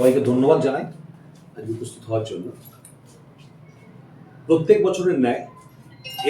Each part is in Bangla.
সবাইকে ধন্যবাদ জানাই আজ উপস্থিত হওয়ার জন্য। প্রত্যেক বছরের ন্যায়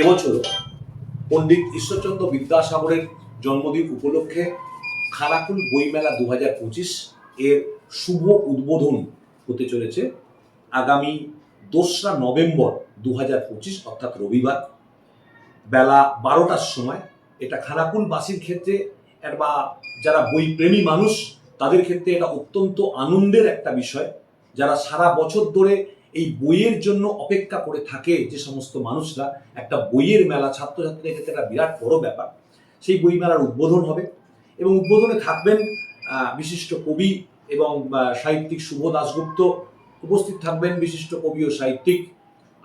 এবছর পণ্ডিত ঈশ্বরচন্দ্র বিদ্যাসাগরের জন্মদিন উপলক্ষে খানাকুল বইমেলা দু হাজার পঁচিশ এর শুভ উদ্বোধন হতে চলেছে। আগামী দোসরা নভেম্বর দু হাজার পঁচিশ, অর্থাৎ রবিবার, বেলা বারোটার সময় এটা খানাকুলবাসীর ক্ষেত্রে বা যারা বই প্রেমী মানুষ তাদের ক্ষেত্রে এটা অত্যন্ত আনন্দের একটা বিষয়। যারা সারা বছর ধরে এই বইয়ের জন্য অপেক্ষা করে থাকে যে সমস্ত মানুষরা, একটা বইয়ের মেলা, ছাত্রছাত্রীদের ক্ষেত্রে একটা বিরাট বড় ব্যাপার। সেই বই মেলার উদ্বোধন হবে এবং উদ্বোধনে থাকবেন বিশিষ্ট কবি এবং সাহিত্যিক শুভ দাশগুপ্ত। উপস্থিত থাকবেন বিশিষ্ট কবি ও সাহিত্যিক।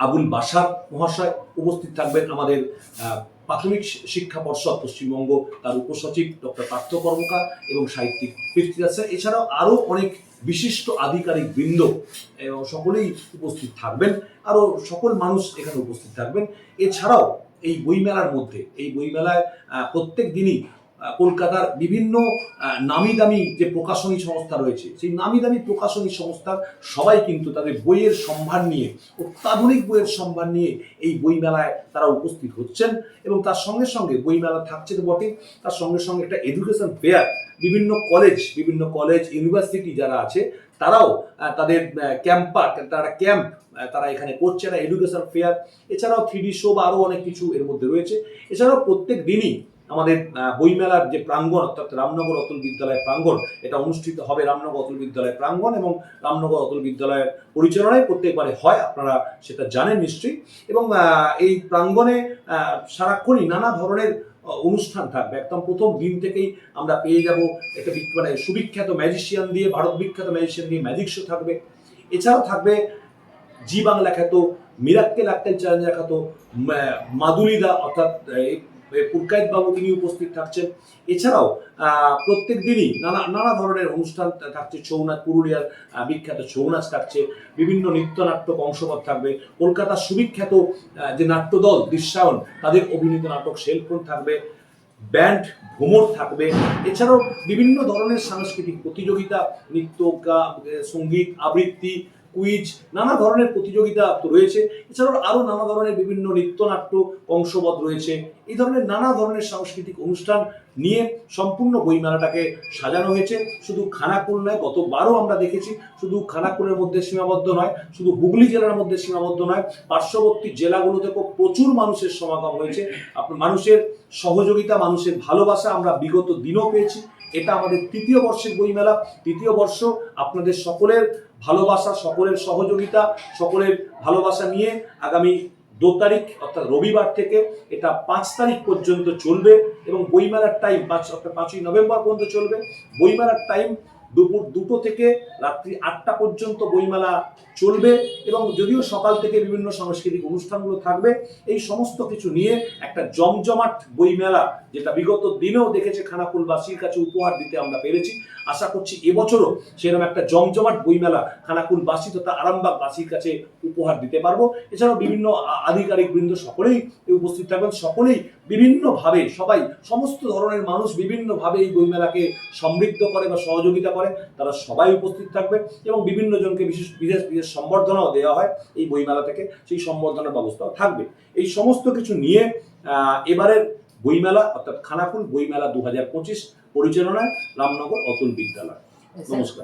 আবুল বাসার মহাশয় উপস্থিত থাকবেন আমাদের প্রাথমিক শিক্ষা পর্ষদ পশ্চিমবঙ্গ, তার উপসচিব ডক্টর পার্থ কর্মকার এবং সাহিত্যিক পৃথ্বীরাজ স্যার। এছাড়াও আরও অনেক বিশিষ্ট আধিকারিক বৃন্দ এবং সকলেই উপস্থিত থাকবেন। আরও সকল মানুষ এখানে উপস্থিত থাকবেন। এছাড়াও এই বইমেলার মধ্যে, এই বইমেলায় প্রত্যেক দিনই কলকাতার বিভিন্ন নামি দামি যে প্রকাশনী সংস্থা রয়েছে, সেই নামি দামি প্রকাশনী সংস্থার সবাই কিন্তু তাদের বইয়ের সম্ভার নিয়ে, অত্যাধুনিক বইয়ের সম্ভার নিয়ে এই বইমেলায় তারা উপস্থিত হচ্ছেন এবং তার সঙ্গে সঙ্গে বইমেলা থাকছে তো বটে তার সঙ্গে সঙ্গে একটা এডুকেশন ফেয়ার বিভিন্ন কলেজ বিভিন্ন কলেজ ইউনিভার্সিটি যারা আছে, তারাও তাদের ক্যাম্পার তারা ক্যাম্প তারা এখানে করছে না এডুকেশন ফেয়ার এছাড়াও থ্রি শো বা আরও অনেক কিছু এর মধ্যে রয়েছে, এছাড়াও প্রত্যেক দিনই আমাদের বইমেলার যে প্রাঙ্গণ, অর্থাৎ রামনগর অতুল বিদ্যালয় প্রাঙ্গণ, এটা অনুষ্ঠিত হবে রামনগর অতুল বিদ্যালয় প্রাঙ্গণ এবং রামনগর অতুল বিদ্যালয়ের পরিচালনায় প্রত্যেকবারে হয়, আপনারা সেটা জানেন নিশ্চয়ই। এবং এই প্রাঙ্গণে সারাক্ষণই নানা ধরনের অনুষ্ঠান থাকবে। একদম প্রথম দিন থেকেই আমরা পেয়ে যাব একটা মানে সুবিখ্যাত ম্যাজিশিয়ান দিয়ে, ভারত বিখ্যাত ম্যাজিশিয়ান দিয়ে ম্যাজিক শো থাকবে। এছাড়াও থাকবে জি বাংলা খ্যাত, মিরাক্কেল আক্কেল চ্যালেঞ্জ খ্যাত মাদুলিদা, অর্থাৎ পুরকায়েত বাবু তিনি উপস্থিত থাকছেন। এছাড়াও প্রত্যেক দিনই নানা নানা ধরনের অনুষ্ঠান থাকছে। ছৌ নাচ পুরুলিয়ার বিখ্যাত ছৌ নাচ থাকছে। বিভিন্ন নৃত্যনাট্য অংশপদ থাকবে। কলকাতার সুবিখ্যাত যে নাট্যদল দৃশ্যায়ন, তাদের অভিনীত নাটক সেলফোন থাকবে। ব্যান্ড ভ্রমর থাকবে। এছাড়াও বিভিন্ন ধরনের সাংস্কৃতিক প্রতিযোগিতা, নৃত্য সংগীত, আবৃত্তি কুইজ, নানা ধরনের প্রতিযোগিতা তো রয়েছে। এছাড়াও আরও নানা ধরনের বিভিন্ন নৃত্যনাট্য অংশবদ রয়েছে। এই ধরনের নানা ধরনের সাংস্কৃতিক অনুষ্ঠান নিয়ে সম্পূর্ণ বইমেলাটাকে সাজানো হয়েছে। শুধু খানাকুল নয়, গতবারও আমরা দেখেছি, শুধু খানাকুলের মধ্যে সীমাবদ্ধ নয়, শুধু হুগলি জেলার মধ্যে সীমাবদ্ধ নয়, পার্শ্ববর্তী জেলাগুলো থেকেও প্রচুর মানুষের সমাগম হয়েছে। আপনার মানুষের সহযোগিতা, মানুষের ভালোবাসা আমরা বিগত দিনও পেয়েছি। এটা আমাদের তৃতীয় বর্ষের বইমেলা। তৃতীয় বর্ষ আপনাদের সকলের ভালোবাসা, সকলের সহযোগিতা, সকলের ভালোবাসা নিয়ে আগামী দু তারিখ, অর্থাৎ রবিবার থেকে এটা পাঁচ তারিখ পর্যন্ত চলবে এবং বইমেলার টাইম পাঁচ, অর্থাৎ পাঁচই নভেম্বর পর্যন্ত চলবে। বইমেলার টাইম দুপুর দুটো থেকে রাত্রি আটটা পর্যন্ত বইমেলা চলবে এবং যদিও সকাল থেকে বিভিন্ন সাংস্কৃতিক অনুষ্ঠানগুলো থাকবে, এই সমস্ত কিছু নিয়ে একটা জমজমাট বইমেলা, যেটা বিগত দিনেও দেখেছে খানাকুলবাসীর কাছে উপহার দিতে আমরা পেরেছি। আশা করছি এবছরও সেরকম একটা জমজমাট বইমেলা খানাকুলবাসী তথা আরামবাগবাসীর কাছে উপহার দিতে পারব। এছাড়াও বিভিন্ন আধিকারিক বৃন্দ সকলেই উপস্থিত থাকবেন, সকলেই বিভিন্নভাবে সবাই সমস্ত ধরনের মানুষ বিভিন্নভাবে এই বইমেলাকে সমৃদ্ধ করে বা সহযোগিতা করে তারা সবাই উপস্থিত থাকবে এবং বিভিন্ন জনকে বিশেষ বিশেষ বিশেষ সম্বর্ধনাও দেওয়া হয় এই বইমেলা থেকে সেই সম্বর্ধনার ব্যবস্থাও থাকবে এই সমস্ত কিছু নিয়ে আহ, এবারের বইমেলা অর্থাৎ খানাকুল বইমেলা দু হাজার পঁচিশ পরিচালনায় রামনগর অতুল বিদ্যালয় নমস্কার।